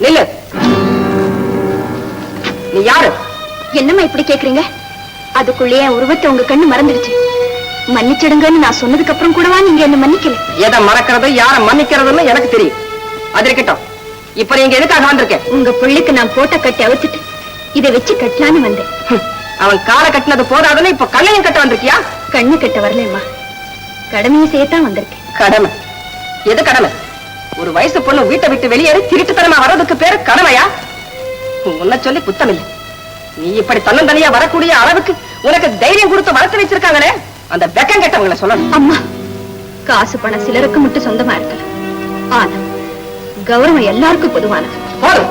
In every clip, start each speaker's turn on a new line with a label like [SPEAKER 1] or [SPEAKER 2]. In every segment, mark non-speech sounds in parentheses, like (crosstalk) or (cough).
[SPEAKER 1] நில்லு. நீ யாரு?
[SPEAKER 2] என்னம்மா இப்படி கேக்குறீங்க? அதுக்குள்ளேயே உருவத்தை உங்க கண்ணு மறந்துடுச்சு. மன்னிச்சிடுங்கன்னு நான் சொன்னதுக்கு அப்புறம் கூடவா நீங்க என்ன மன்னிக்கல?
[SPEAKER 1] எதை மறக்கிறது யார மன்னிக்கிறதுன்னு எனக்கு தெரியும். அது இருக்கட்டும். இப்ப நீங்க எதுக்காக வந்திருக்கேன்
[SPEAKER 2] உங்க புள்ளைக்கு நான் போட்ட கட்டி அவுத்துட்டு இதை வச்சு கட்டலான்னு வந்தேன்.
[SPEAKER 1] அவன் காலை கட்டினது போதாதுன்னு இப்ப கண்ணையும் கட்ட வந்திருக்கியா?
[SPEAKER 2] கண்ணு கட்ட வரலம்மா. கடமையை செய்யத்தான் வந்திருக்கேன்.
[SPEAKER 1] கடமை. எது கடமை? ஒரு வயசு பொண்ணு வீட்டை விட்டு வெளியேறி திருட்டுத்தனமா வர்றதுக்கு பேரு கடமையா உன்னை சொல்லி குத்தம் இல்லை நீ இப்படி தன்னந்தனியா வரக்கூடிய அளவுக்கு உனக்கு தைரியம் கொடுத்து வளர்த்து வச்சிருக்காங்களே? அந்த வெக்கம் கெட்டவங்களை சொல்லணும்.
[SPEAKER 2] அம்மா காசு பணம் சிலருக்கு மட்டும் சொந்தமா இருக்கலாம் ஆனா கௌரவம் எல்லாருக்கும் பொதுவானது.
[SPEAKER 1] போதும்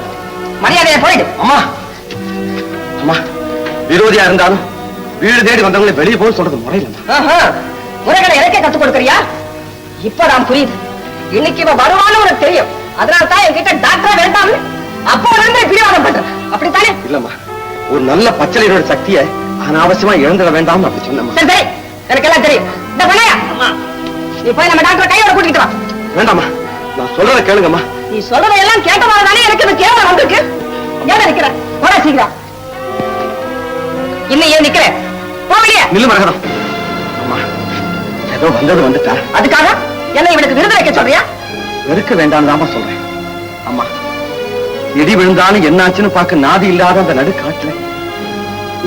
[SPEAKER 1] மரியாதையா போயிடு.
[SPEAKER 3] அம்மா. அம்மா விரோதியா இருந்தாலும் வீடு தேடி வந்தவங்களை வெளியே போக சொல்றது முறையில
[SPEAKER 1] ஆஹா, முறைகளை எனக்கே கத்துக் கொடுக்கறியா? இப்பதான் புரியுது. இன்னைக்கு இவ வருவான்னு உனக்கு தெரியும். அதனால தான் என்கிட்ட டாக்டரா வேண்டாம்னு அப்போ வந்து பிடிவாதம் பண்றேன். அப்படித்தானே?
[SPEAKER 3] இல்லம்மா. ஒரு நல்ல பச்சளையோட சக்தியை அனாவசியமா இழந்துட வேண்டாம் அப்படி சொன்னம்மா.
[SPEAKER 1] சரி சரி. எனக்கு எல்லாம் தெரியும். இந்த பண்ணையா நீ போய் நம்ம டாக்டர் கையோட கூட்டிட்டு வா.
[SPEAKER 3] வேண்டாம்மா. நான் சொல்றத கேளுங்கம்மா.
[SPEAKER 1] நீ சொல்றதை எல்லாம் கேட்டதால தானே எனக்கு இந்த கேவலம் வந்திருக்கு? ஏன் நிக்கிற போட சீக்கிரம். இன்னும் ஏன் நிக்கிற? போகலையே
[SPEAKER 3] நில்லு மரகதம். அம்மா ஏதோ வந்தது வந்துட்டா.
[SPEAKER 1] அதுக்காக? என்ன இவனுக்கு விருது வைக்க சொல்றியா?
[SPEAKER 3] வெறுக்க வேண்டாம் சொல்றேன். அம்மா இடி விழுந்தாலும் என்னாச்சுன்னு பார்க்க நாதி இல்லாத அந்த நடு காட்டுல.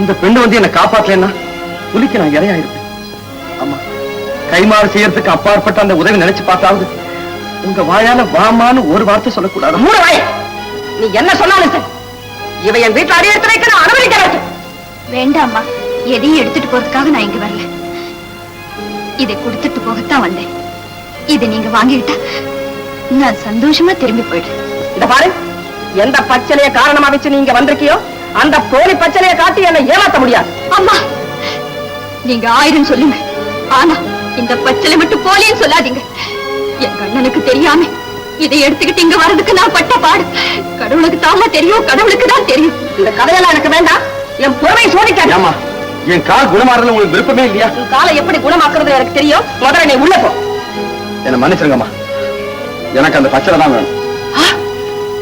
[SPEAKER 3] இந்த பெண்ணு வந்து என்னை காப்பாத்தலைன்னா புலிக்கு நான் இரையாயிருப்பேன். அம்மா கைமாறு செய்யறதுக்கு அப்பாற்பட்ட அந்த உதவி நினைச்சு பார்த்தாவது உங்க வாயால வாமான்னு ஒரு வார்த்தை சொல்லக்கூடாது.
[SPEAKER 1] மூணு வாய். நீ என்ன சொன்னாலும் சரி. இவ என் வீட்டுல அடி எடுத்து வைக்க நான் அனுமதிக்கிறது
[SPEAKER 2] வேண்டாம்மா. எதையும் எடுத்துட்டு போறதுக்காக நான் இங்க வரல. இதை கொடுத்துட்டு போகத்தான் வந்தேன். இதை நீங்க வாங்கிக்கிட்டா நான் சந்தோஷமா திரும்பி போயிடுறேன்.
[SPEAKER 1] இந்த பாரு. எந்த பச்சனைய காரணமா வச்சு நீங்க வந்திருக்கியோ அந்த போலி பச்சனைய காட்டி என்னை ஏமாத்த முடியாது.
[SPEAKER 2] அம்மா நீங்க ஆயிரம் சொல்லுங்க. ஆனா இந்த பச்சளை மட்டும் போலேன்னு சொல்லாதீங்க. என் கண்ணனுக்கு தெரியாம இதை எடுத்துக்கிட்டு இங்க வர்றதுக்கு நான் பட்ட பாடு. கடவுளுக்கு தாமா தெரியும் கடவுளுக்கு தான் தெரியும்.
[SPEAKER 1] இந்த கதையெல்லாம் எனக்கு வேண்டாம். என் பொறுமை சோதிக்காது
[SPEAKER 3] என் கால் குணமாறதுல உங்களுக்கு விருப்பமே இல்லையா?
[SPEAKER 1] உன் காலை எப்படி குணமாக்குறது எனக்கு தெரியும். முதல்ல நீ உள்ள போ.
[SPEAKER 3] என்னை மன்னிச்சிருங்கம்மா. எனக்கு அந்த பச்சளை தான் வேணும்.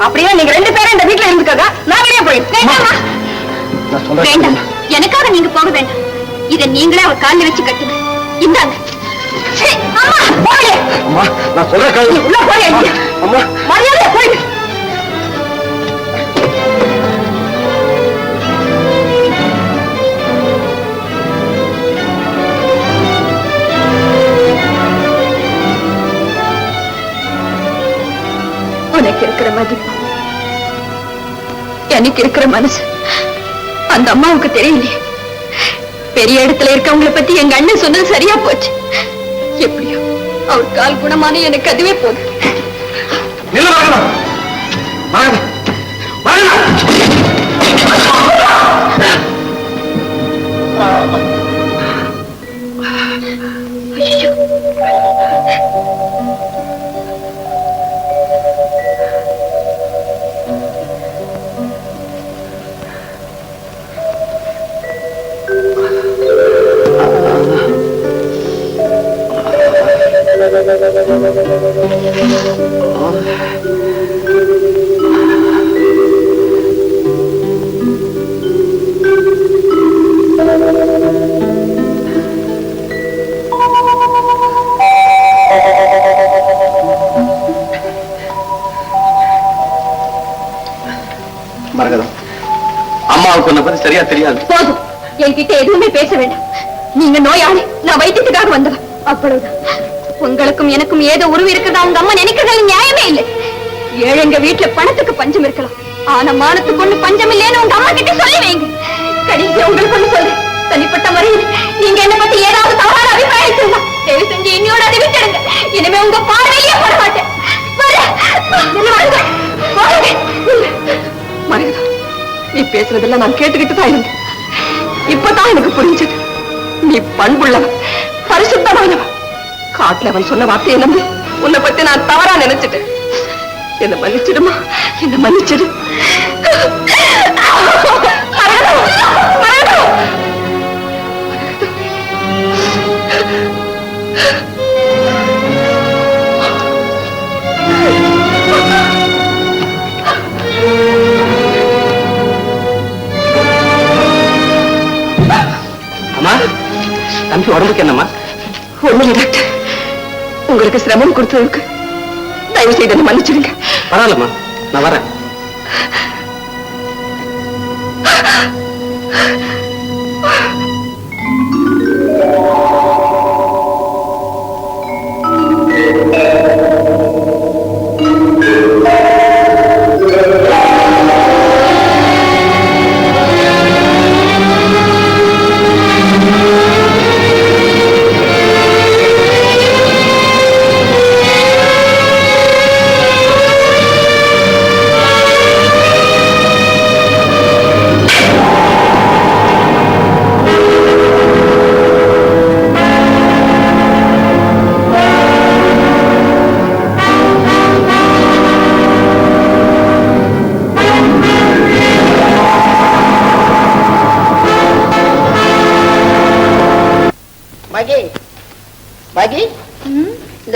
[SPEAKER 1] அப்படியே? நீங்க ரெண்டு பேரும் இந்த வீட்டுல இருந்துக்கங்க. நான் வெளியே
[SPEAKER 3] சொல்றேன்
[SPEAKER 2] வேண்டாம். எனக்காக நீங்க போக வேண்டாம். இதை நீங்களே அவர் காலில் வச்சு கட்டுங்க. இந்தாங்க. அம்மா, போடு.
[SPEAKER 3] அம்மா நான் சொல்ற.
[SPEAKER 1] நீ உள்ள போய்
[SPEAKER 3] அம்மா, அம்மா.
[SPEAKER 1] மரியாதை
[SPEAKER 2] உனக்கு இருக்கிற மதிப்பு. எனக்கு இருக்கிற மனசு. அந்த அம்மாவுக்கு தெரியலையே. பெரிய இடத்துல இருக்கவங்களை பத்தி எங்க அண்ணன் சொன்னது சரியா போச்சு. எப்படியோ அவர் கால் குணமான எனக்கு அதுவே போதும்.
[SPEAKER 3] நில்லு மரகதம் மரகதம் மரகதம். அம்மாவுக்கு உன்னை பத்தி சரியா தெரியாது.
[SPEAKER 2] போதும். என்கிட்ட எதுவுமே பேச வேண்டாம். நீங்க நோயாளி நான் வைத்தியத்துக்காக வந்தவன். அவ்வளவுதான். உங்களுக்கும் எனக்கும் ஏதோ உருவு இருக்கிறதா உங்க அம்மா நினைக்கிறது நியாயமே இல்லை. ஏழைங்க வீட்டுல பணத்துக்கு பஞ்சம் இருக்கலாம். ஆனா மானத்துக்கு ஒண்ணு பஞ்சம் இல்லைன்னு உங்க அம்மா கிட்ட சொல்லி வைங்க. கடைசி உங்களுக்கு ஒண்ணு சொல்றேன். தனிப்பட்ட முறையில் நீங்க என்ன பத்தி ஏதாவது தவறான அபிப்பிராயம் சொல்லலாம் தயவு செஞ்சு என்னையோட அதை விட்டுடுங்க. இனிமே உங்க பார்வையிலேயே போட மாட்டேன்.
[SPEAKER 1] நீ பேசுறதெல்லாம் நான் கேட்டுக்கிட்டு தான் இருந்தேன். இப்பதான் எனக்கு புரிஞ்சது. நீ பண்புள்ளவன் பரிசுத்தமானவன். காட்டுல அவன் சொன்ன வார்த்தையை நம்பி உன்னை பத்தி நான் தவறா நினைச்சிட்டேன். என்ன மன்னிச்சிடுமா? என்ன மன்னிச்சிடு. அம்மா
[SPEAKER 3] தம்பி உடம்புக்கு என்னம்மா?
[SPEAKER 1] ஒண்ணுங்க டாக்டர். உங்களுக்கு சிரமம் கொடுத்ததுக்கு தயவு செய்து என்னை மன்னிச்சிடுங்க.
[SPEAKER 3] பரவாயில்லம்மா நான் வரேன்.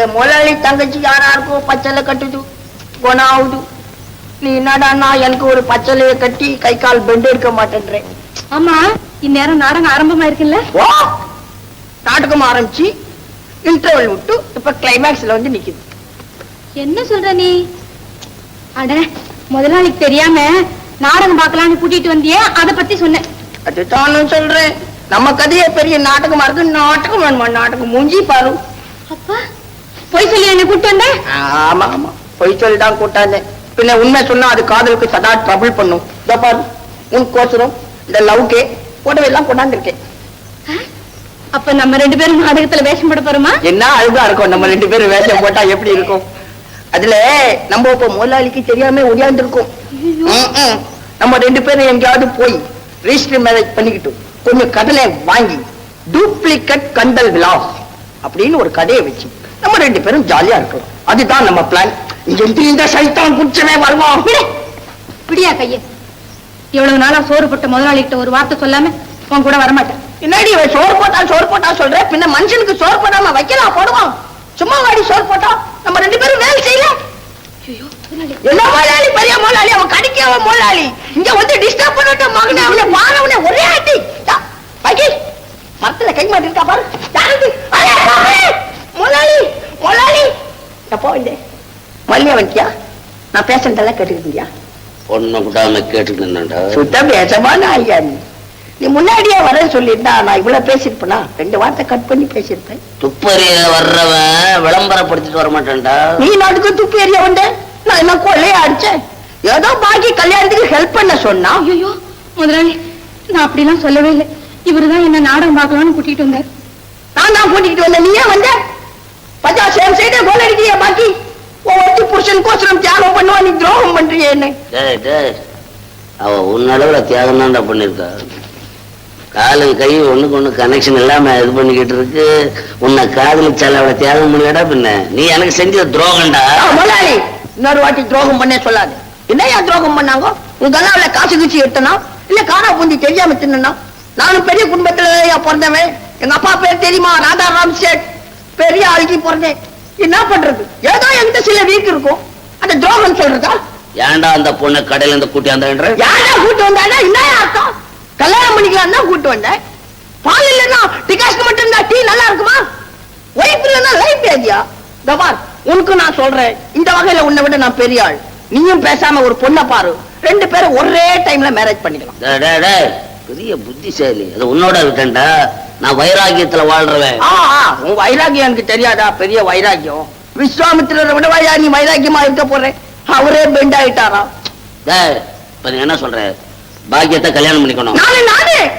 [SPEAKER 4] இந்த முதலாளி தங்கச்சி யாரா இருக்கும் பச்சலை கட்டுது? குணம் ஆகுது நீ என்னடான்னா எனக்கு ஒரு பச்சலையை கட்டி கை கால் பெண்டு எடுக்க மாட்டேன்றேன்
[SPEAKER 2] ஆமா இந்நேரம் நாடகம் ஆரம்பமா இருக்குல்ல
[SPEAKER 4] ஓ நாடகம் ஆரம்பிச்சு இன்டர்வல் விட்டு இப்ப கிளைமேக்ஸ்ல வந்து நிக்குது.
[SPEAKER 2] என்ன சொல்ற நீ? அட முதலாளிக்கு தெரியாம நாடகம் பார்க்கலாம்னு கூட்டிட்டு வந்தியே அத பத்தி சொன்னேன்
[SPEAKER 4] அதுதான் சொல்றேன். நம்ம கதையே பெரிய நாடகமா இருக்கு நாடகம் வேணுமா? நாடகம் மூஞ்சி பாரு.
[SPEAKER 2] அப்பா போய் சொல்லி என்ன கூட்டு வந்த?
[SPEAKER 4] ஆமா ஆமா. பொய் சொல்லி தான் கூட்டாங்க பின்ன உண்மை சொன்னா அது காதலுக்கு சதா ட்ரபிள் பண்ணும். இதோ பாரு உன் கோசரம் இந்த லவ்கே புடவை எல்லாம் கொண்டாந்துருக்கேன்.
[SPEAKER 2] அப்ப நம்ம ரெண்டு பேரும் நாடகத்துல வேஷம் போட போறோமா?
[SPEAKER 4] என்ன அழுதா இருக்கும்? நம்ம ரெண்டு பேரும் வேஷம் போட்டா எப்படி இருக்கும்? அதுல நம்ம இப்ப முதலாளிக்கு தெரியாம ஒடியாந்து இருக்கோம் நம்ம ரெண்டு பேரும் எங்கேயாவது போய் ரிஜிஸ்டர் மேரேஜ் பண்ணிக்கிட்டோம் கொஞ்சம் கடலை வாங்கி டூப்ளிகேட் கந்தல் விலாஸ் அப்படின்னு ஒரு கதையை வச்சு நம்ம ரெண்டு பேரும் ஜாலியா இருக்கோம் அதுதான் நம்ம பிளான் இங்க இந்த சைத்தான் குடிச்சவே வருவான்.
[SPEAKER 2] பிடியா கைய. இவ்வளவு நாளா சோறு போட்ட முதலாளிகிட்ட ஒரு வார்த்தை சொல்லாம உன் கூட வரமாட்டேன்.
[SPEAKER 4] என்னடி இவன் சோறு போட்டா சோறு போட்டா சொல்ற? பின்ன மனுஷனுக்கு சோறு போடாம வைக்கலாம் போடுவான்? சும்மா வாடி சோறு போட்டா. நம்ம ரெண்டு பேரும் வேலை செய்யல. என்ன முதலாளி? பெரிய முதலாளி அவன் கடிக்க அவன் முதலாளி. இங்க வந்து டிஸ்டர்ப் பண்ணிட்டு மகனை அவனை வாழவனை ஒரே ஆட்டி பாக்கி மரத்துல கை மாட்டி இருக்கா பாரு. யாரு அரே, அரே, முதலாளி முதலாளி எப்போ வந்தே மல்லியா வந்துட்டியா நான் பேசுறதெல்லாம் கேட்டுக்கிட்டியா?
[SPEAKER 5] பொண்ணை விடாம கேட்டுட்டு நின்னடா
[SPEAKER 4] சுத்த பேசமான ஐயா நீ முன்னாடியே வரேன்னு சொல்லியிருந்தா நான் இவ்வளவு பேசியிருப்பேனா? ரெண்டு வார்த்தை கட் பண்ணி பேசியிருப்பேன்.
[SPEAKER 5] துப்பறிய வர்றவன் விளம்பரப்படுத்திட்டு வர மாட்டான்டா
[SPEAKER 4] நீ நாட்டுக்கு துப்பி எறிய வந்த. நான் என்ன கொள்ளைய அடிச்சேன்? ஏதோ பாக்கி கல்யாணத்துக்கு ஹெல்ப் பண்ண சொன்னா?
[SPEAKER 2] ஐயோ முதலாளி நான் அப்படிலாம் சொல்லவே இல்லை. இவருதான் என்ன நாடகம் பார்க்கலாம்னு கூட்டிட்டு வந்தார்.
[SPEAKER 4] நான் தான் கூட்டிக்கிட்டு வந்தேன். நீ ஏன் வந்த? பச்சா சேம் சைடே கோல் அடிக்கிறியா பாக்கி? ஒவ்வொரு புருஷன் கோசரம் தியாகம் பண்ணுவா நீ துரோகம் பண்றியே என்ன?
[SPEAKER 5] டேய், டேய். அவ உன்னளவுல தியாகம் தான்டா பண்ணிருக்கா காலும் கை ஒண்ணுக்கு ஒண்ணு கனெக்ஷன் இல்லாம இது பண்ணிக்கிட்டு இருக்கு. உன்னை காதலிச்சால அவளை தியாகம் பண்ணிடா பின்ன. நீ எனக்கு செஞ்ச துரோகம்டா.
[SPEAKER 4] முதலாளி இன்னொரு வாட்டி துரோகம் பண்ணே சொல்லாது. என்னையா துரோகம் பண்ணாங்க? உங்க அவளை காசு கீச்சு எடுத்தனா? இல்ல காரா பூந்தி தெரியாம தின்னா நானும் பெரிய குடும்பத்துல பிறந்தவன். எங்க அப்பா பேர் தெரியுமா? ராதாராம் சேட். பெரிய ஆளுக்கு பிறந்தேன் என்ன பண்றது? ஏதோ என்கிட்ட சில வீக் இருக்கும். அந்த துரோகம் சொல்றதா?
[SPEAKER 5] ஏன்டா அந்த பொண்ணை கடையில இருந்து கூட்டியாந்தன்ற
[SPEAKER 4] யாரா கூட்டு வந்தாடா என்ன அர்த்தம்? கல்யாணம் பண்ணிக்கலாம் தான் கூட்டு வந்தேன். பால் இல்லைன்னா டிகாஸ்க்கு மட்டும் இருந்தா டீ நல்லா இருக்குமா? ஒய்ஃப் இல்லைன்னா லைஃப் ஏதியா கபார் உனக்கு நான் சொல்றேன். இந்த வகையில உன்னை விட நான் பெரிய ஆள். நீயும் பேசாம ஒரு பொண்ணை பாரு. ரெண்டு பேரும் ஒரே டைம்ல மேரேஜ் பண்ணிக்கலாம்.
[SPEAKER 5] பெரிய புத்திசாலி. அது உன்னோட இருக்கேன்டா நான் வைராகியத்துல வாழ்றவன்.
[SPEAKER 4] உன் வைராகியம் எனக்கு தெரியாதா? பெரிய வைராகியம். விஸ்வாமித்திரரை விட வையா நீ வைராகியமா இருக்க போறேன் அவரே பெண்ட் ஆயிட்டாரா?
[SPEAKER 5] இப்ப என்ன சொல்ற? பாக்கியத்தை கல்யாணம் பண்ணிக்கணும்.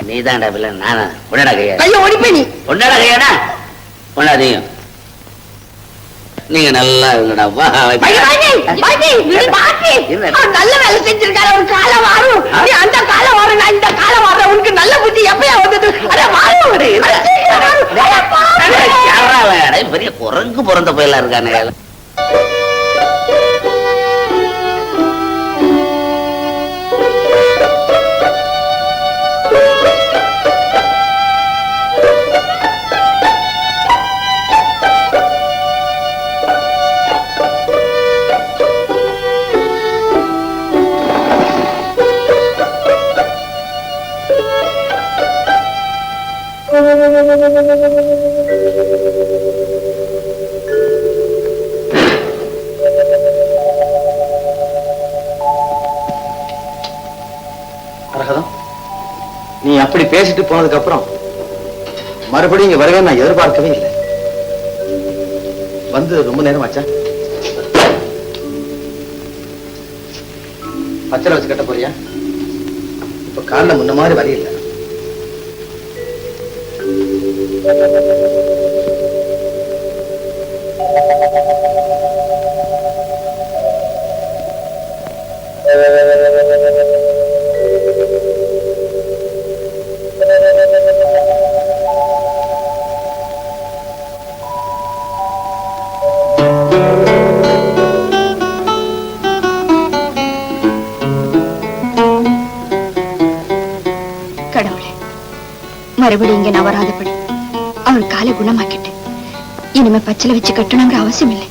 [SPEAKER 5] நீ தான்டா பிள்ளை நானா? உடனடா கையா.
[SPEAKER 4] கைய ஒடிப்பே நீ.
[SPEAKER 5] உடனடா கையாடா உண்டாதீங்க நீங்க நல்லா இருங்கடா
[SPEAKER 4] நல்ல வேலை செஞ்சிருக்காரு. ஒரு காலம் வரும். அந்த காலம் வரும் நான் இந்த காலம் வர்றேன் உனக்கு நல்ல புத்தி எப்பயா வந்தது அட வரும் அட, சீக்கிரம் வரும். அட, பாரு.
[SPEAKER 5] யாரா அவன்? அடே, எதுக்கு பிறந்த புயலா இருக்கானே (laughs)
[SPEAKER 3] அப்படி பேசிட்டு போனதுக்கு அப்புறம் மறுபடியும் இங்க வரவே நான் எதிர்பார்க்கவே இல்லை. வந்து ரொம்ப நேரம் ஆச்சா? பச்சரை வச்சு கட்ட போறியா? இப்ப காலில் முன்ன மாதிரி
[SPEAKER 2] வரையில்லை மறுபடியும் இங்க நான் வராதபடி. அவன் காலை குணமாக்கிட்டு இனிமே பச்சில வச்சு கட்டணுங்கிற அவசியம் இல்லை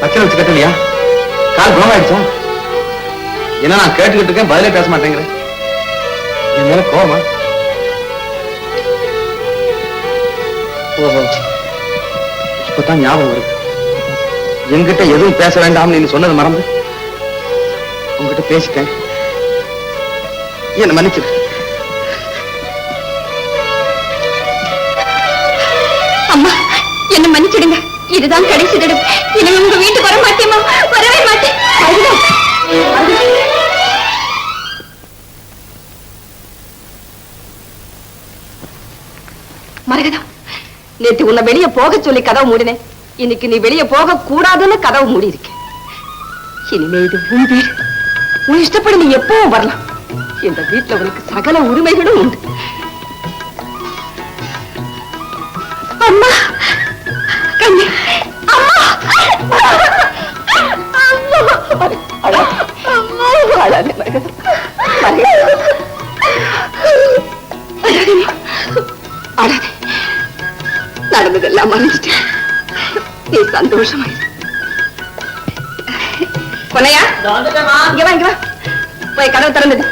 [SPEAKER 3] பச்சை வச்சு கட்டலையா? கால் குணமாயிடுச்சா? என்ன நான் கேட்டுக்கிட்டு இருக்கேன் பதிலே பேச மாட்டேங்கிறேன் என் மேல கோவமா? ஓஹோ இப்பதான் ஞாபகம் வருது. என்கிட்ட எதுவும் பேச வேண்டாம்னு நீ சொன்னது மறந்து உங்ககிட்ட பேசிட்டேன். என்ன மன்னிச்சிரு.
[SPEAKER 2] அம்மா என்ன மன்னிச்சிடுங்க. இதுதான் கடைசி தடவை. இனிமே உங்க வீட்டுக்கு வர மாட்டேமா வரவே மாட்டேன்.
[SPEAKER 1] மரகதம் நேத்து உன்னை வெளியே போக சொல்லி கதவு மூடினேன். இன்னைக்கு நீ வெளியே போக கூடாதுன்னு கதவு மூடி இருக்கேன் இனிமே இது உன் வீடு. உன் இஷ்டப்படி நீ எப்பவும் வரலாம் இந்த வீட்டுல உனக்கு சகல உரிமைகளும் உண்டு
[SPEAKER 2] அம்மா கண்ணு அம்மா
[SPEAKER 1] அழாதே. அழாதே, மரகதம். மரகதம். அழாதேம்மா. அழாதே. நடந்ததெல்லாம் மறைஞ்சிட்டேன் நீ சந்தோஷமா இரு. பொன்னையா இங்க வா இங்க வா. போய் கதவு திறந்தது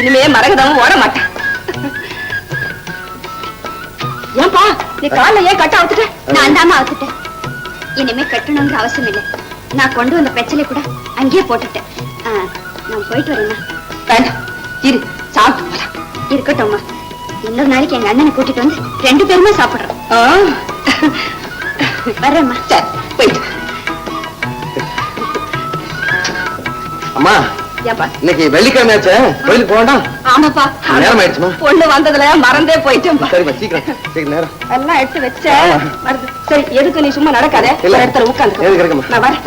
[SPEAKER 1] இனிமே மரகதமும் ஓட மாட்டேன் ஏன்பா நீ காலைல ஏன் கட்ட அவுத்துட்ட?
[SPEAKER 2] நான் தாமா ஆத்துட்டேன் இனிமே கட்டணுங்கிற அவசியம் இல்லை. நான் கொண்டு வந்த பிரச்சனை கூட அங்கேயே போட்டுட்டேன். நான் போயிட்டு வரேன்னா
[SPEAKER 1] வேண்டாம் இரு சாப்பிட்டு போலாம்.
[SPEAKER 2] இருக்கட்டும்மா இன்னொரு நாளைக்கு எங்க அண்ணனை கூட்டிட்டு வந்து ரெண்டு பேருமே சாப்பிடுறோம். வர்றேம்மா.
[SPEAKER 1] சரி போயிட்டு
[SPEAKER 3] அம்மா இன்னைக்கு வெள்ளிக்கிழமை ஆச்சே. கோயிலுக்கு போக வேண்டாம்.
[SPEAKER 1] ஆமாப்பா.
[SPEAKER 3] நேரம் ஆயிடுச்சுமா?
[SPEAKER 1] பொண்ணு வந்ததுல மறந்தே போயிட்டேன்பா
[SPEAKER 3] சரிம்மா சீக்கிரம். சீக்கிரம் நேரம்.
[SPEAKER 1] எல்லாம் எடுத்து வச்ச
[SPEAKER 3] ஆமா.
[SPEAKER 1] வருது. சரி எதுக்கு நீ சும்மா நடக்காத?
[SPEAKER 3] இல்ல.
[SPEAKER 1] இடத்துல உட்காந்து நான் வரேன்.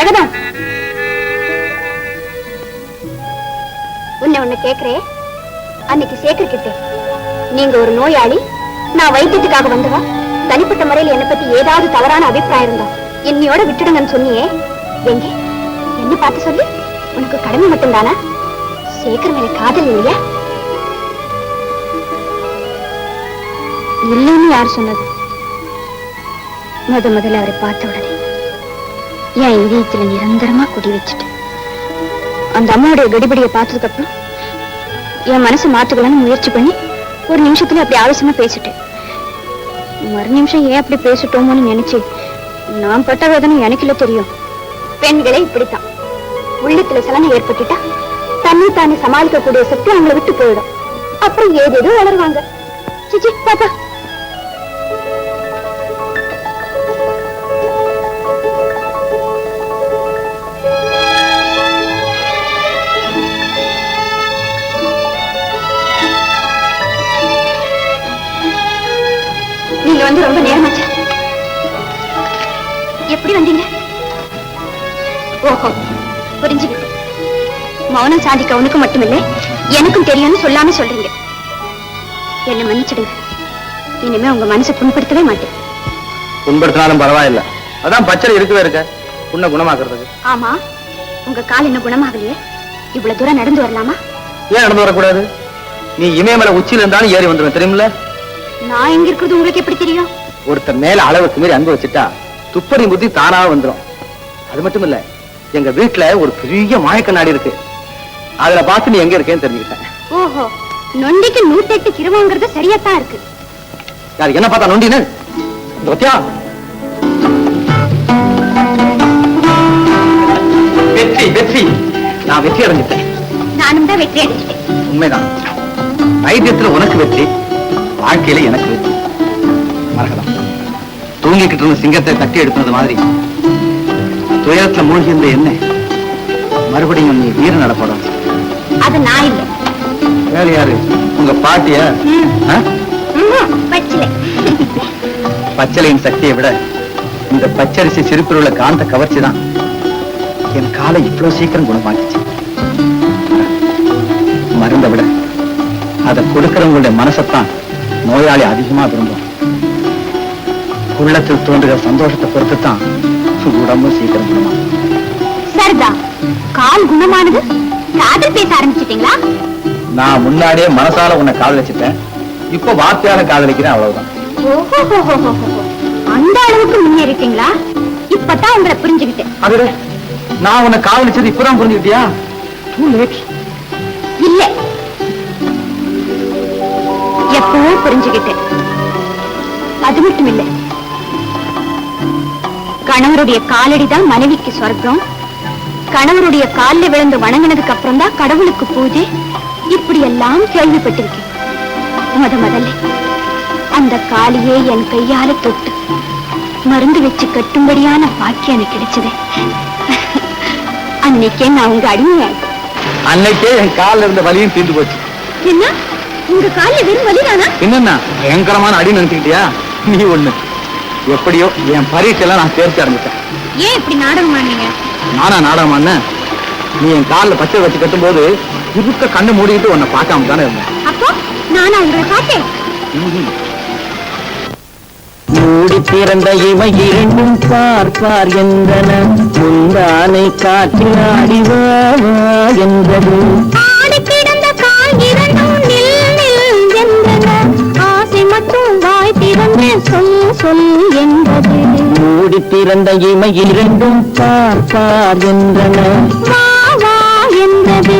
[SPEAKER 2] மரகதம் உன்னை ஒண்ணு கேக்குறேன் அன்னைக்கு சேகர் நீங்க ஒரு நோயாளி நான் வைத்தியத்துக்காக வந்தவா? தனிப்பட்ட முறையில் என்னை பத்தி ஏதாவது தவறான அபிப்பிராயம் இருந்தா? என்னையோட விட்டுடுங்கன்னு சொன்னியே. எங்க? என்ன பார்த்து சொல்லி? உனக்கு கடமை மட்டும்தானா? சேகர் மேல காதல் இல்லையா? இல்லைன்னு யார் சொன்னது? முத முதல்ல அவரை பார்த்த உடனே. என் இதயத்துல நிரந்தரமா குடி வச்சுட்டு. அந்த அம்மாவுடைய கடிபடியை பார்த்ததுக்கு அப்புறம் என் மனசை மாத்துக்கலாம்னு முயற்சி பண்ணி ஒரு நிமிஷத்துல அப்படி ஆலோசனை பேசிட்டேன். மறு நிமிஷம் ஏன் அப்படி பேசிட்டோமோன்னு நினைச்சு நான் பட்ட வேதனை எனக்குல தெரியும். பெண்களே இப்படித்தான். உள்ளத்துல சலனை ஏற்பட்டுட்டா தன்னை தானே சமாளிக்கக்கூடிய சக்தி அவங்களை விட்டு போயிடும். அப்புறம் ஏதேதோ வளருவாங்க. சிச்சி பாப்பா. வந்து ரொம்ப நேரமாச்சு எப்படி வந்தீங்க? ஓஹோ புரிஞ்சுக்கிட்டு மௌனம் சாதிக்க உனக்கு மட்டுமில்லை எனக்கும் தெரியும்னு சொல்லாம சொல்றீங்க. என்ன மன்னிச்சிடுங்க. இனிமே உங்க மனசை புண்படுத்தவே மாட்டேன்.
[SPEAKER 3] புண்படுத்தினாலும் பரவாயில்ல. அதான் பச்சளை இருக்கவே இருக்க. புண்ணை குணமாக்குறதுக்கு.
[SPEAKER 2] ஆமா உங்க கால் இன்னும் குணமாகலையே. இவ்வளவு தூரம் நடந்து வரலாமா?
[SPEAKER 3] ஏன் நடந்து வரக்கூடாது? நீ இமயமலை உச்சியில இருந்தாலும் ஏறி வந்துடும் தெரியுமில்ல?
[SPEAKER 2] நான் எங்க இருக்கிறது உங்களுக்கு எப்படி தெரியும்?
[SPEAKER 3] ஒருத்தர் மேல அளவுக்கு மீறி அன்பு வச்சுட்டா துப்பறி புத்தி தானா வந்துடும் அது மட்டும் இல்ல எங்க வீட்டுல ஒரு பெரிய மாயக்கண்ணாடி இருக்கு. அதுல பார்த்து நீ எங்க இருக்கேன்னு தெரிஞ்சுக்கிட்டேன்.
[SPEAKER 2] ஓஹோ நொண்டிக்கு நூத்தெட்டு கிருவங்கிறது சரியாத்தான் இருக்கு.
[SPEAKER 3] யார் என்ன பார்த்தா நொண்டின்னு? தொத்தியா வெற்றி வெற்றி. நான் வெற்றி அடைஞ்சிட்டேன்.
[SPEAKER 2] நானும் தான் வெற்றி அடைஞ்சிட்டேன்.
[SPEAKER 3] உண்மைதான். வைத்தியத்துல உனக்கு வெற்றி. வாழ்க்கையில எனக்கு வெற்றி. மறக்கலாம் தூங்கிக்கிட்டு இருந்த சிங்கத்தை தட்டி எடுத்தது மாதிரி. துயரத்துல மூழ்கி இருந்த என்ன மறுபடியும் நீ வீர நடப்படும்
[SPEAKER 2] அது நான் இல்லை.
[SPEAKER 3] வேற யாரு? உங்க பாட்டிய?
[SPEAKER 2] பச்சிலை.
[SPEAKER 3] பச்சளையின் சக்தியை விட இந்த பச்சரிசி சிரிப்பில் உள்ள காந்த கவர்ச்சி தான் என் காலை இவ்வளவு சீக்கிரம் குணமாக்கிச்சு. மருந்தை விட அதை கொடுக்கிறவங்களுடைய மனசைத்தான் நோயாளி அதிகமா விரும்பும் உள்ளத்தில் தோன்றுகிற சந்தோஷத்தை பொறுத்து தான் உடம்பும் சீக்கிரம் குணமாகும்.
[SPEAKER 2] சரிதா கால் குணமானது? காதல் பேச ஆரம்பிச்சிட்டீங்களா?
[SPEAKER 3] நான் முன்னாடியே மனசால உன்னை காதலிச்சிட்டேன் இப்போ வார்த்தையால காதலிக்கிறேன் அவ்வளவுதான்.
[SPEAKER 2] அந்த அளவுக்கு முன்னேறிட்டீங்களா இப்பதான் உங்களை புரிஞ்சுக்கிட்டேன்.
[SPEAKER 3] நான் உன்னை காதலிச்சது இப்பதான் புரிஞ்சுக்கிட்டியா? Too late.
[SPEAKER 2] புரிஞ்சுக்கிட்டேன். அது மட்டும் இல்ல கணவருடைய காலடி தான் மனைவிக்கு சொர்க்கம். கணவருடைய காலில் விழுந்து வணங்கினதுக்கு அப்புறம் தான் கடவுளுக்கு பூஜை. இப்படி எல்லாம் கேள்விப்பட்டிருக்கேன். முத முதல்ல அந்த காலியே என் கையால தொட்டு மருந்து வச்சு கட்டும்படியான பாக்கியம் எனக்கு கிடைச்சது. அன்னைக்கே நான் உங்க அடிமையாயிட்டேன்.
[SPEAKER 3] அன்னைக்கே என் கால்ல இருந்த வலியும் தீர்ந்து போச்சு.
[SPEAKER 2] என்ன? உங்க காலில் வெறும் வலிதானா?
[SPEAKER 3] என்னன்னா பயங்கரமான அடி நினைச்சுக்கிட்டியா? நீ ஒண்ணு. எப்படியோ என் பரீட்சையெல்லாம் நான் தேர்ச்சி அடைஞ்சிட்டேன்.
[SPEAKER 2] ஏன் இப்படி நாடகம் ஆனீங்க
[SPEAKER 3] நானா நாடகமான? நீ என் கால்ல பச்சை வச்சு கட்டும்போது இருக்க கண்ணு மூடிக்கிட்டு உன்னை பார்க்காம தானே இருந்தேன்.
[SPEAKER 2] அப்போ நானா உங்களை பார்த்தேன்.
[SPEAKER 6] மூடி திறந்த இமை இரண்டும் பார் பார் என்றன. முந்தானை காற்றில் ஆடிவா வா என்றது.
[SPEAKER 2] திறந்து சொல் சொல் என்றது
[SPEAKER 6] மூடி திறந்த இமை இரண்டும் பார் பார் என்றன
[SPEAKER 2] வா வா என்றது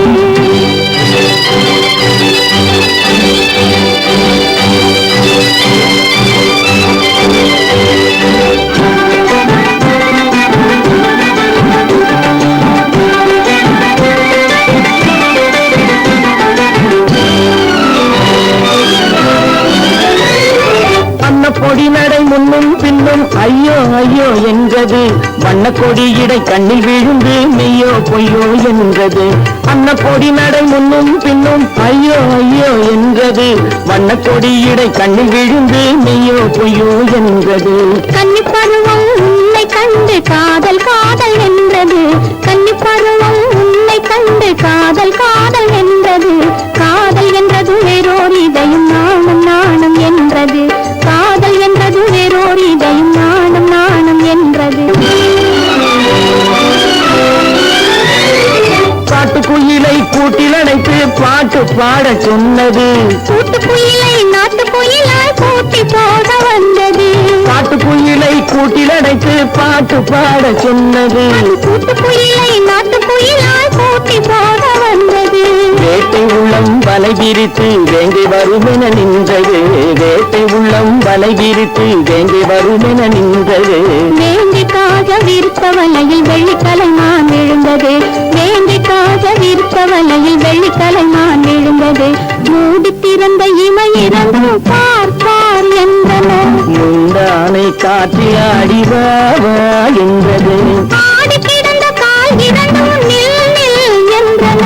[SPEAKER 6] வண்ண கொடி கண்ணில் விழுந்து மெய்யோ பொய்யோ என்றது
[SPEAKER 2] கன்னி பருவம் உன்னை கண்டு காதல்
[SPEAKER 6] கா பாட சொன்னது. வேட்டை உள்ளம் வலை விரித்து வேங்கை வருமென நின்றது. வேட்டை உள்ளம் வலை விரித்து வேங்கை வருமென நின்றது.
[SPEAKER 2] வேண்டிக்காக விருப்ப வலையில் வெள்ளிக்கலைமான் விழுந்தது. வேண்டிக்காக விருப்ப வலையில் வெள்ளிக்கலைமான் விழுந்தது. மூடி திறந்த இமை இரண்டும் பார் பார் என்றன
[SPEAKER 6] முந்தானை காற்றில் என்றது.
[SPEAKER 2] ஆடி நில் என்றன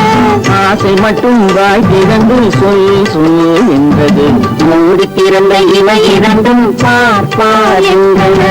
[SPEAKER 6] ஆசை மட்டும் வாய் திறந்து சொல் சொல் என்றது. மூடி பிறந்த இவை இரண்டும் பாப்பா என்பது